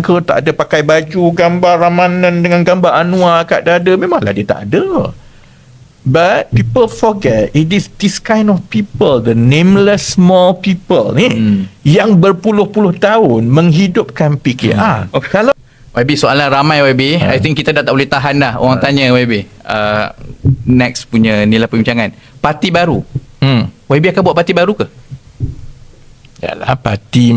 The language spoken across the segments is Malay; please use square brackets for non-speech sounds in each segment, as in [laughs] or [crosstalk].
ke tak ada pakai baju gambar ramanan dengan gambar Anwar kat dada memanglah dia tak ada but people forget it is this kind of people the nameless small people ni Hmm. yang berpuluh-puluh tahun menghidupkan PKR Okay. kalau YB soalan ramai YB. Ha. I think kita dah tak boleh tahan dah. Orang tanya YB. Uh, next punya nilai perbincangan. Parti baru. hmm, YB akan buat parti baru ke? Yalah parti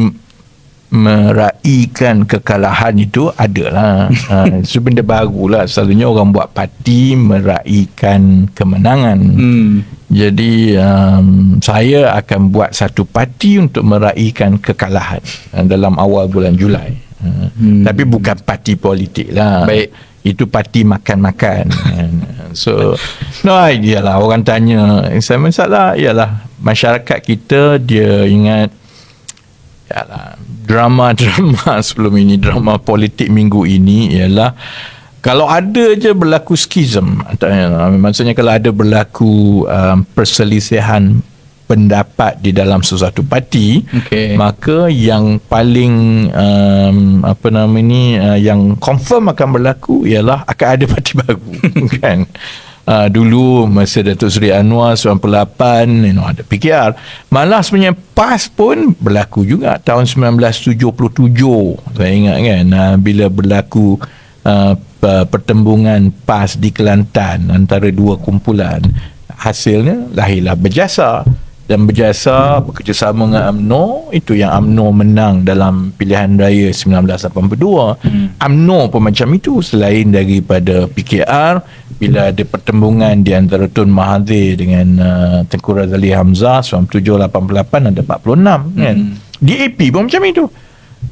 meraihkan kekalahan itu adalah uh, [laughs] itu benda baru lah selalunya orang buat parti meraihkan kemenangan. Hmm. jadi um, saya akan buat satu parti untuk meraihkan kekalahan uh, dalam awal bulan Julai. Uh, Hmm. tapi bukan parti politik lah. Baik. itu parti makan-makan. So no idea lah. Orang tanya saya masalah ialah masyarakat kita dia ingat Yalah, drama-drama [laughs] sebelum ini, drama politik minggu ini ialah kalau ada je berlaku skism, antara- maksudnya kalau ada berlaku um, perselisihan pendapat di dalam sesuatu parti, Okey. maka yang paling um, apa nama ni uh, yang confirm akan berlaku ialah akan ada parti [laughs] baru kan Uh, dulu masa Datuk Seri Anwar 98 you know, ada PKR malah sebenarnya PAS pun berlaku juga tahun 1977 saya ingat kan? Uh, bila berlaku uh, pe- pertembungan PAS di Kelantan antara dua kumpulan hasilnya lahirlah berjasa dan berjasa bekerjasama dengan AMNO itu yang AMNO menang dalam pilihan raya 1982 Hmm. AMNO pun macam itu selain daripada PKR bila ada pertembungan di antara Tun Mahathir dengan uh, Tengku Razali Hamzah 9788 ada 46 kan? Hmm. DAP pun macam itu.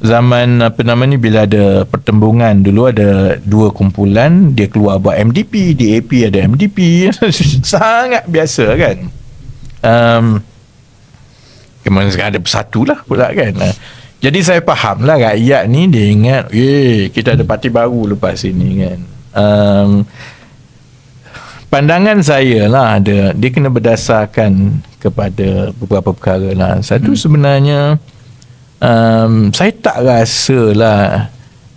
Zaman apa nama ni bila ada pertembungan dulu ada dua kumpulan dia keluar buat MDP DAP ada MDP [laughs] sangat biasa kan um, Kemana sekarang ada bersatu lah pula kan Uh, jadi saya faham lah rakyat ni dia ingat eh kita ada parti baru lepas ini kan um, pandangan saya lah ada dia kena berdasarkan kepada beberapa perkara lah satu hmm. sebenarnya um, saya tak rasa lah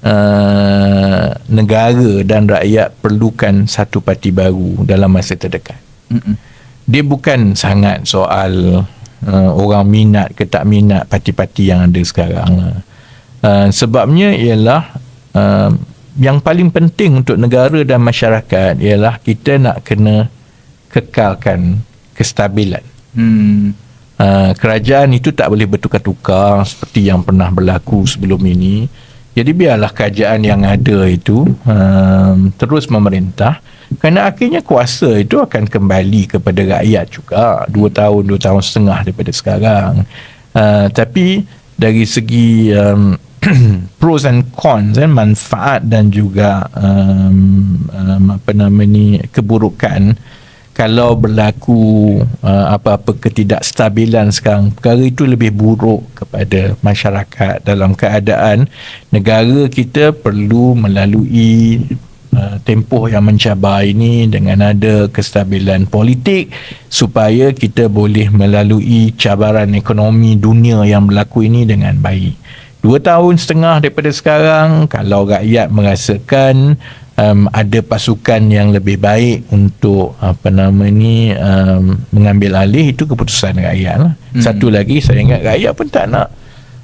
uh, negara dan rakyat perlukan satu parti baru dalam masa terdekat Mm-mm. Dia bukan sangat soal uh, orang minat ke tak minat parti-parti yang ada sekarang lah. Uh, sebabnya ialah uh, yang paling penting untuk negara dan masyarakat ialah kita nak kena kekalkan kestabilan. Hmm. Uh, kerajaan itu tak boleh bertukar-tukar seperti yang pernah berlaku sebelum ini. Jadi biarlah kerajaan yang ada itu um, terus memerintah kerana akhirnya kuasa itu akan kembali kepada rakyat juga dua tahun dua tahun setengah daripada sekarang. Uh, tapi dari segi um, [clears throat] pros and cons eh, manfaat dan juga um, um, apa nama ni keburukan kalau berlaku uh, apa-apa ketidakstabilan sekarang perkara itu lebih buruk kepada masyarakat dalam keadaan negara kita perlu melalui uh, tempoh yang mencabar ini dengan ada kestabilan politik supaya kita boleh melalui cabaran ekonomi dunia yang berlaku ini dengan baik. Dua tahun setengah daripada sekarang kalau rakyat merasakan um, ada pasukan yang lebih baik untuk apa nama ni um, mengambil alih itu keputusan rakyat lah. Hmm. Satu lagi saya ingat rakyat pun tak nak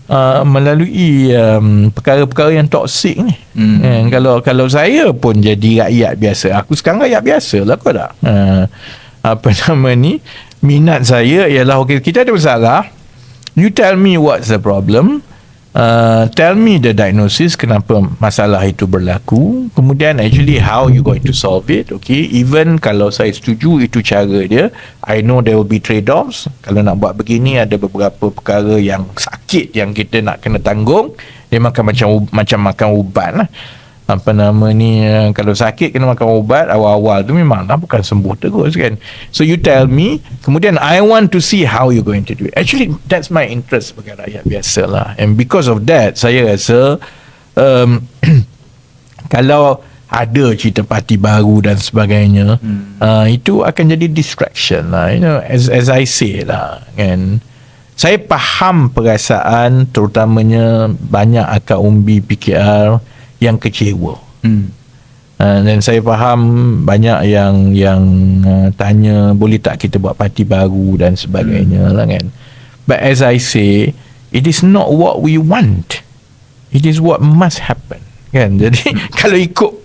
uh, melalui um, perkara-perkara yang toksik ni. Hmm. Eh, kalau kalau saya pun jadi rakyat biasa, aku sekarang rakyat biasa lah kau tak. Uh, apa [laughs] nama ni minat saya ialah okey kita ada masalah you tell me what's the problem uh, tell me the diagnosis kenapa masalah itu berlaku. Kemudian actually how you going to solve it okay? Even kalau saya setuju itu cara dia I know there will be trade-offs. Kalau nak buat begini ada beberapa perkara yang sakit yang kita nak kena tanggung. Dia makan macam macam makan ubat lah apa nama ni eh, kalau sakit kena makan ubat awal-awal tu memanglah bukan sembuh terus kan. So you tell me. Kemudian I want to see how you going to do it. Actually that's my interest sebagai rakyat biasa lah. And because of that saya rasa um, [clears throat] kalau ada cerita parti baru dan sebagainya hmm. uh, itu akan jadi distraction lah. You know as as I say lah kan. Saya faham perasaan terutamanya banyak akak umbi PKR yang kecewa. Hmm. Uh, dan saya faham banyak yang yang uh, tanya boleh tak kita buat parti baru dan sebagainya hmm. lah kan. But as I say, it is not what we want. It is what must happen. Kan? [laughs] Jadi kalau ikut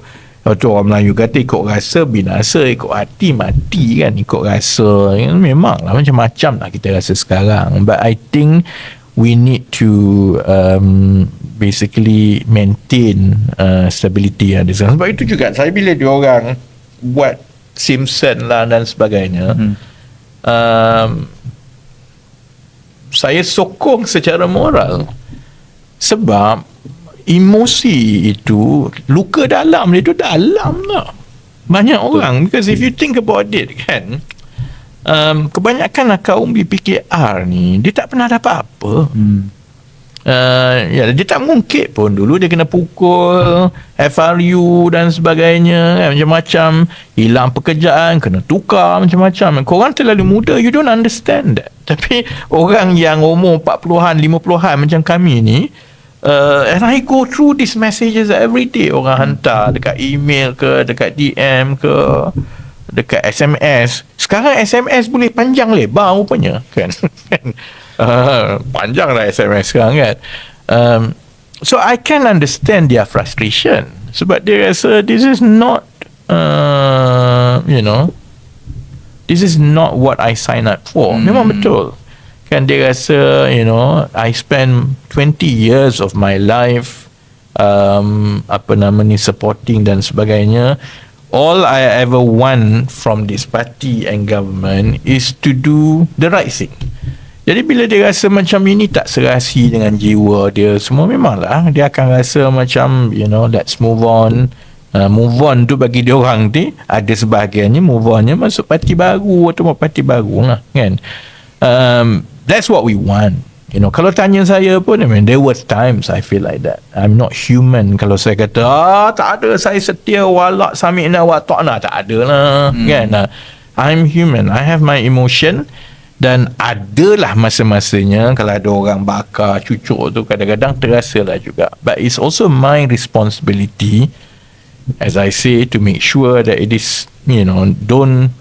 Waktu orang Melayu kata ikut rasa binasa, ikut hati mati kan, ikut rasa. Kan? Memanglah macam-macam lah kita rasa sekarang. But I think we need to um, basically maintain uh, stability yang ada sekarang. Sebab itu juga saya bila dia orang buat Simpson lah dan sebagainya, hmm. um, saya sokong secara moral. Sebab emosi itu luka dalam dia tu dalam lah banyak orang because if you think about it kan um, kebanyakan lah kaum BPKR ni dia tak pernah dapat apa. Hmm. uh, ya, dia tak mungkin pun. Dulu dia kena pukul FRU dan sebagainya kan, macam-macam. Hilang pekerjaan kena tukar macam-macam. Korang terlalu muda you don't understand that. [laughs] Tapi orang yang umur 40-an 50-an macam kami ni uh, and I go through these messages every day. Orang hantar dekat email ke dekat DM ke dekat SMS sekarang SMS boleh panjang lebar rupanya kan? Uh, [laughs] panjang lah SMS sekarang kan? Um, so I can understand their frustration sebab dia rasa this is not uh, you know this is not what I sign up for. Hmm. memang betul. Kan dia rasa you know I spend 20 years of my life um, apa nama ni supporting dan sebagainya all I ever want from this party and government is to do the right thing. Jadi bila dia rasa macam ini tak serasi dengan jiwa dia semua memanglah dia akan rasa macam you know let's move on. Uh, move on tu bagi dia orang ni ada sebahagiannya move onnya masuk parti baru atau parti baru lah kan? Um, that's what we want you know kalau tanya saya pun I mean there were times I feel like that. I'm not human. Kalau saya kata ah tak ada saya setia walak sami'na wa ta'na tak ada lah. Hmm. kan? I'm human. I have my emotion. Dan adalah masa-masanya kalau ada orang bakar cucuk tu kadang-kadang terasa lah juga. But it's also my responsibility as I say to make sure that it is you know don't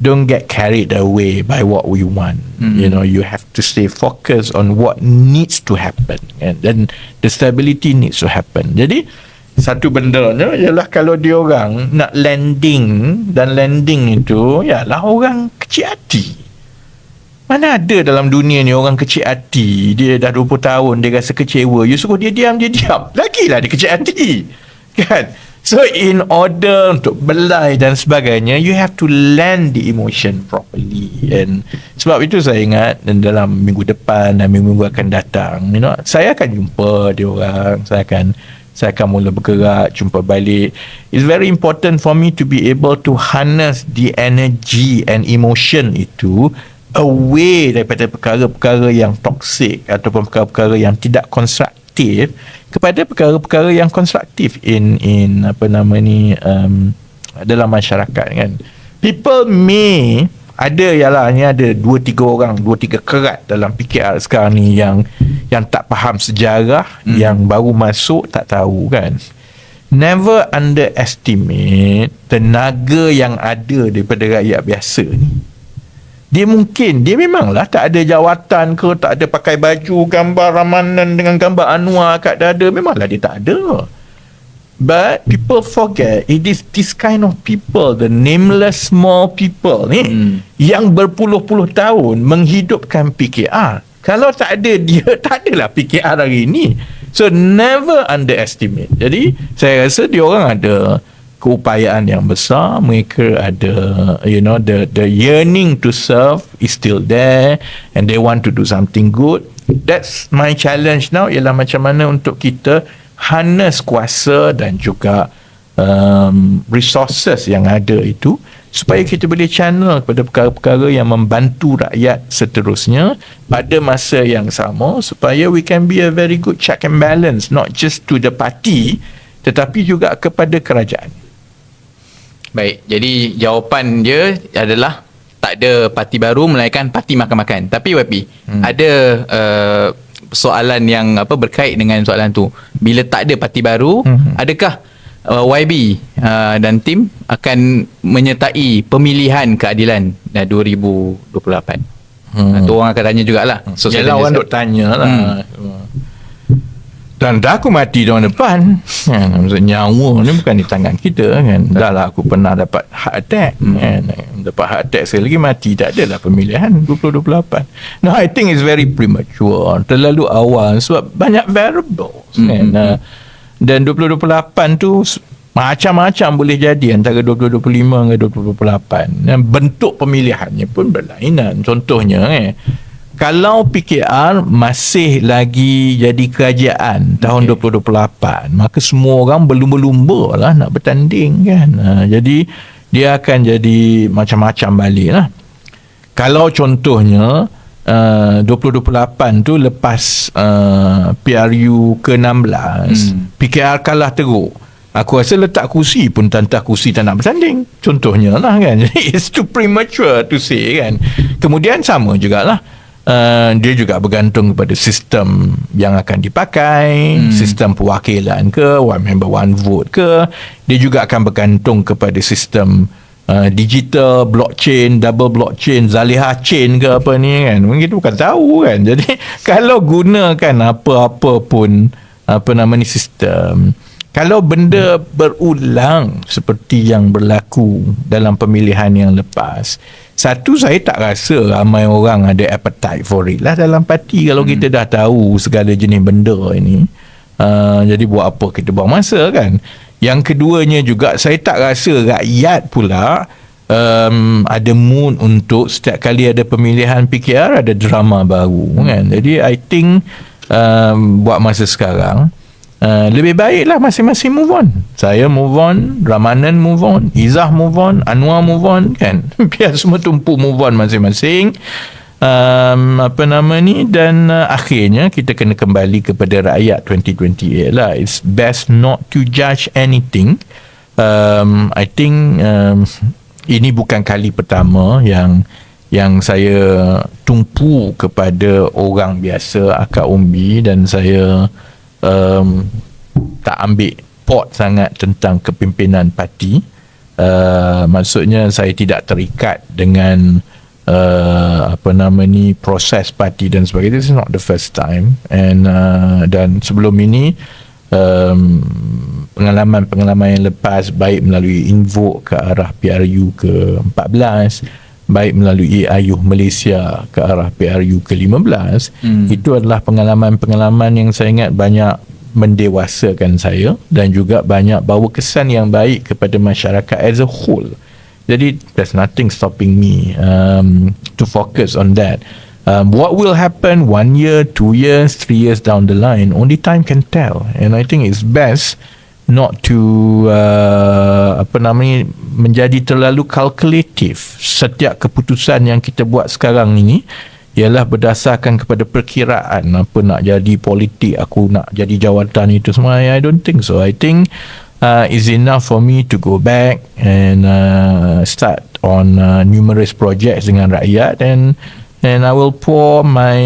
don't get carried away by what we want. Mm. You know, you have to stay focused on what needs to happen, and then the stability needs to happen. Jadi satu benda ni ialah kalau dia orang nak landing dan landing itu ialah orang kecil hati. Mana ada dalam dunia ni orang kecil hati Dia dah 20 tahun Dia rasa kecewa You suruh dia diam Dia diam Lagilah dia kecil hati Kan So in order untuk belai dan sebagainya you have to land the emotion properly. And sebab itu saya ingat dan dalam minggu depan dan minggu-minggu akan datang you know saya akan jumpa dia orang. Saya akan saya akan mula bergerak jumpa balik. It's very important for me to be able to harness the energy and emotion itu away daripada perkara-perkara yang toxic ataupun perkara-perkara yang tidak konstruktif kepada perkara-perkara yang konstruktif in in apa nama ni um, dalam masyarakat kan. People may ada ialah ni ada dua tiga orang dua tiga kerat dalam PKR sekarang ni yang yang tak faham sejarah hmm. yang baru masuk tak tahu kan. Never underestimate tenaga yang ada daripada rakyat biasa ni dia mungkin dia memanglah tak ada jawatan ke tak ada pakai baju gambar ramanan dengan gambar Anwar kat dada. Memanglah dia tak ada. But people forget it is this kind of people the nameless small people ni hmm. yang berpuluh-puluh tahun menghidupkan PKR kalau tak ada dia [laughs] tak adalah PKR hari ini so never underestimate. Jadi saya rasa dia orang ada keupayaan yang besar mereka ada you know the the yearning to serve is still there and they want to do something good. That's my challenge now ialah macam mana untuk kita harness kuasa dan juga um, resources yang ada itu supaya kita boleh channel kepada perkara-perkara yang membantu rakyat seterusnya pada masa yang sama supaya we can be a very good check and balance not just to the party tetapi juga kepada kerajaan Baik, jadi jawapan dia adalah tak ada parti baru melainkan parti makan-makan. Tapi YP hmm. ada uh, soalan yang apa berkait dengan soalan tu. Bila tak ada parti baru, hmm. adakah uh, YB uh, dan tim akan menyertai pemilihan keadilan uh, 2028? Hmm. Tu orang akan tanya jugalah. So, Yalah orang duk tanya lah. Hmm. Dan dah aku mati tahun depan kan? Maksud nyawa ni bukan di tangan kita kan Dah lah aku pernah dapat heart attack hmm. kan? Dapat heart attack sekali lagi mati Tak adalah pemilihan 2028 No I think it's very premature Terlalu awal Sebab banyak variables hmm. kan? Uh, dan 2028 tu Macam-macam boleh jadi Antara 2025 dengan 2028 Dan bentuk pemilihannya pun berlainan Contohnya eh kalau PKR masih lagi jadi kerajaan tahun okay. 2028 maka semua orang berlumba-lumba lah nak bertanding kan ha, jadi dia akan jadi macam-macam balik lah kalau contohnya uh, 2028 tu lepas uh, PRU ke-16 hmm. PKR kalah teruk Aku rasa letak kursi pun tantah kursi tak nak bersanding. Contohnya lah kan. [laughs] It's too premature to say kan. Kemudian sama jugalah. Uh, dia juga bergantung kepada sistem yang akan dipakai, hmm. sistem perwakilan ke, one member one vote ke. Dia juga akan bergantung kepada sistem uh, digital, blockchain, double blockchain, zaliha chain ke apa ni kan. Mungkin kita bukan tahu kan. [laughs] Jadi kalau gunakan apa-apa pun apa nama ni sistem kalau benda berulang seperti yang berlaku dalam pemilihan yang lepas satu saya tak rasa ramai orang ada appetite for it. Lah dalam parti kalau hmm. kita dah tahu segala jenis benda ini uh, jadi buat apa kita buang masa kan? Yang keduanya juga saya tak rasa rakyat pula um, ada mood untuk setiap kali ada pemilihan PKR ada drama baru kan? Jadi I think um, buat masa sekarang Uh, lebih baiklah masing-masing move on. Saya move on, Ramanan move on, Izah move on, Anwar move on kan. [laughs] Biar semua tumpu move on masing-masing. Um, apa nama ni dan uh, akhirnya kita kena kembali kepada rakyat 2028 lah. It's best not to judge anything. Um, I think um, ini bukan kali pertama yang yang saya tumpu kepada orang biasa akak umbi dan saya um, tak ambil pot sangat tentang kepimpinan parti. Uh, maksudnya saya tidak terikat dengan uh, apa nama ni proses parti dan sebagainya. This is not the first time. And uh, dan sebelum ini um, pengalaman-pengalaman yang lepas baik melalui invoke ke arah PRU ke 14 baik melalui ayuh Malaysia ke arah PRU ke-15 hmm. itu adalah pengalaman-pengalaman yang saya ingat banyak mendewasakan saya dan juga banyak bawa kesan yang baik kepada masyarakat as a whole. Jadi there's nothing stopping me um, to focus on that. Um, what will happen one year, two years, three years down the line only time can tell. And I think it's best not to uh, apa namanya menjadi terlalu kalkulatif. Setiap keputusan yang kita buat sekarang ini ialah berdasarkan kepada perkiraan. Apa nak jadi politik aku nak jadi jawatan itu semua I don't think so. I think uh, is enough for me to go back and uh, start on uh, numerous projects dengan rakyat and and I will pour my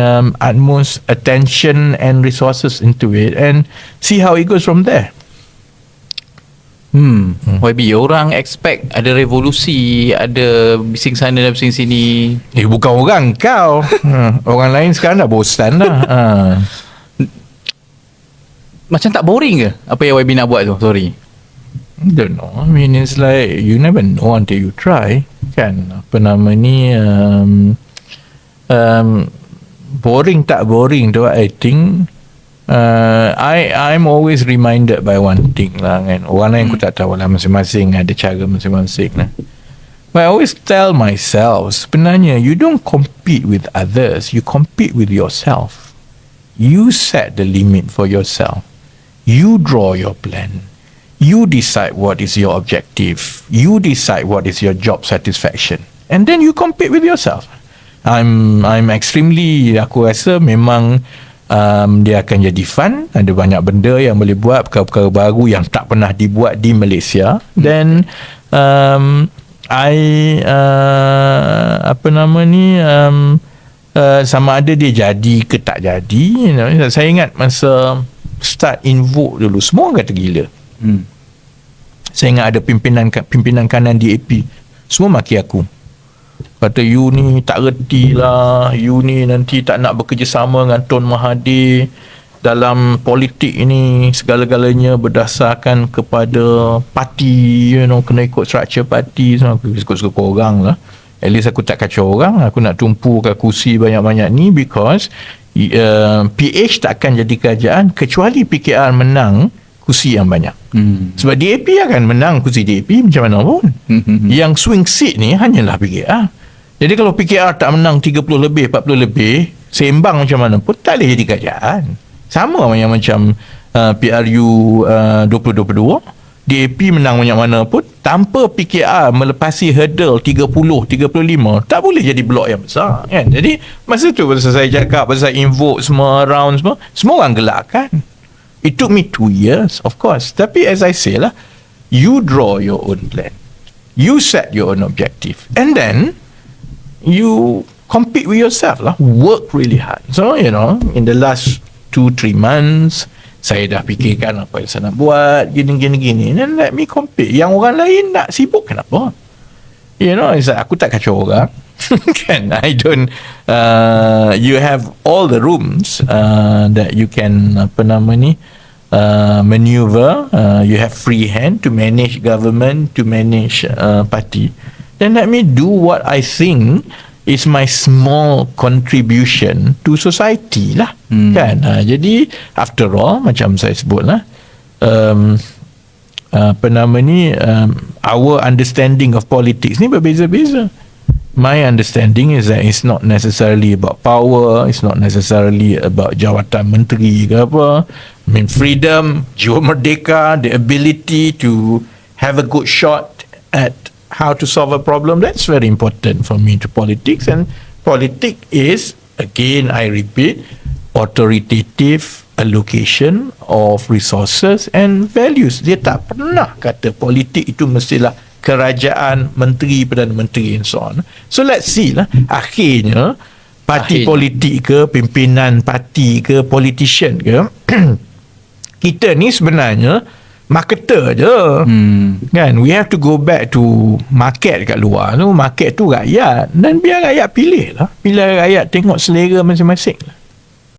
um, utmost attention and resources into it and see how it goes from there Hmm. hmm. YB orang expect ada revolusi, ada bising sana dan bising sini. Eh bukan orang kau. [laughs] Hmm. orang lain sekarang dah bosan dah. [laughs] ha. Macam tak boring ke apa yang YB nak buat tu? Sorry. I don't know. I mean it's like you never know until you try. Kan apa nama ni um, um, boring tak boring tu I think uh, I I'm always reminded by one thing lah kan. Orang lain aku tak tahu lah masing-masing ada cara masing-masing lah. But I always tell myself sebenarnya you don't compete with others you compete with yourself. You set the limit for yourself. You draw your plan. You decide what is your objective. You decide what is your job satisfaction. And then you compete with yourself. I'm I'm extremely aku rasa memang um, dia akan jadi fun. Ada banyak benda yang boleh buat perkara-perkara baru yang tak pernah dibuat di Malaysia. Then um, I uh, apa nama ni um, uh, sama ada dia jadi ke tak jadi. You know, saya ingat masa start invoke dulu semua orang kata gila. Hmm. saya ingat ada pimpinan pimpinan kanan DAP semua maki aku kata you ni tak reti lah you ni nanti tak nak bekerjasama dengan Tun Mahathir dalam politik ini. Segala-galanya berdasarkan kepada parti you know kena ikut structure parti. So, aku suka-suka orang lah. At least aku tak kacau orang aku nak tumpu kursi banyak-banyak ni because uh, PH takkan jadi kerajaan kecuali PKR menang kursi yang banyak Hmm. sebab DAP akan menang kursi DAP macam mana pun. Hmm. Yang swing seat ni hanyalah PKR. Jadi kalau PKR tak menang 30 lebih, 40 lebih, seimbang macam mana pun tak boleh jadi kerajaan. Sama yang macam uh, PRU uh, 2022. DAP menang banyak mana pun tanpa PKR melepasi hurdle 30, 35 tak boleh jadi blok yang besar kan. Jadi masa tu masa saya cakap pasal invoke semua round semua semua orang gelak kan. It took me two years, of course. Tapi as I say lah, you draw your own plan. You set your own objective. And then, you compete with yourself lah. Work really hard. So, you know, in the last two, three months, saya dah fikirkan apa yang saya nak buat, gini, gini, gini. Then let me compete. Yang orang lain nak sibuk, kenapa? You know, it's like, aku tak kacau orang. [laughs] kan I don't uh, you have all the rooms uh, that you can apa nama ni uh, maneuver uh, you have free hand to manage government to manage uh, party. Then let me do what I think is my small contribution to society lah. Hmm. kan? Uh, jadi after all macam saya sebut lah um, apa nama ni um, our understanding of politics ni berbeza-beza my understanding is that it's not necessarily about power it's not necessarily about jawatan menteri ke apa I mean freedom jiwa merdeka the ability to have a good shot at how to solve a problem that's very important for me to politics and politics is again I repeat authoritative allocation of resources and values. Dia tak pernah kata politik itu mestilah kerajaan, menteri, perdana menteri and so on. So let's see lah. Akhirnya, parti Akhirnya. politik ke, pimpinan parti ke, politician ke, [clears throat] kita ni sebenarnya marketer je. Hmm. Kan we have to go back to market kat luar tu market tu rakyat dan biar rakyat pilih lah bila rakyat tengok selera masing-masing lah